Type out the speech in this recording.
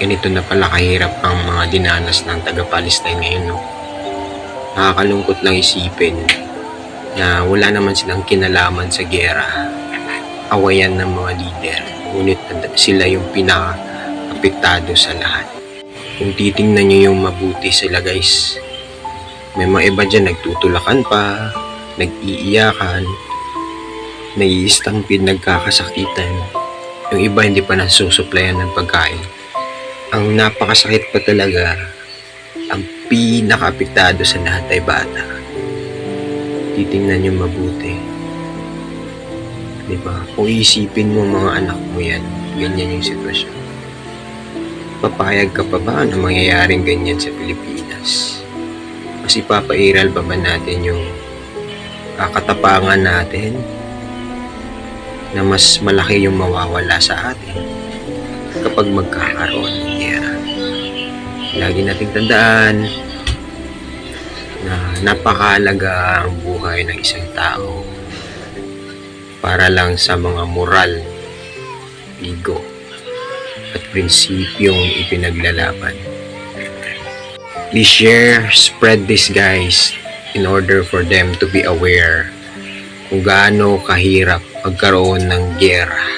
ganito na pala kahirap ang mga dinanas ng taga-Palestine ngayon. No? Nakakalungkot lang isipin na wala naman silang kinalaman sa gera. Awayan ng mga leader. Ngunit sila yung pinaka-apektado sa lahat. Kung titingnan nyo yung mabuti sila guys, may mga iba dyan nagtutulakan pa, nag-iiyakan, nai-stampede, nagkakasakitan. Yung iba hindi pa nasusuplayan ng pagkain. Ang napakasakit pa talaga, ang pinaka-apektado sa lahat ay bata. Titingnan nyo mabuti. Di ba? Kung isipin mo mga anak mo yan, ganyan yung sitwasyon. Papayag ka pa ba na mangyayaring ganyan sa Pilipinas? Mas ipapairal ba ba natin yung kakatapangan natin na mas malaki yung mawawala sa atin kapag magkakaroon gera. Lagi nating tandaan na napakahalaga ang buhay ng isang tao para lang sa mga moral, ego, at prinsipyong ipinaglalaban. Please share, spread this guys in order for them to be aware kung gaano kahirap magkaroon ng gera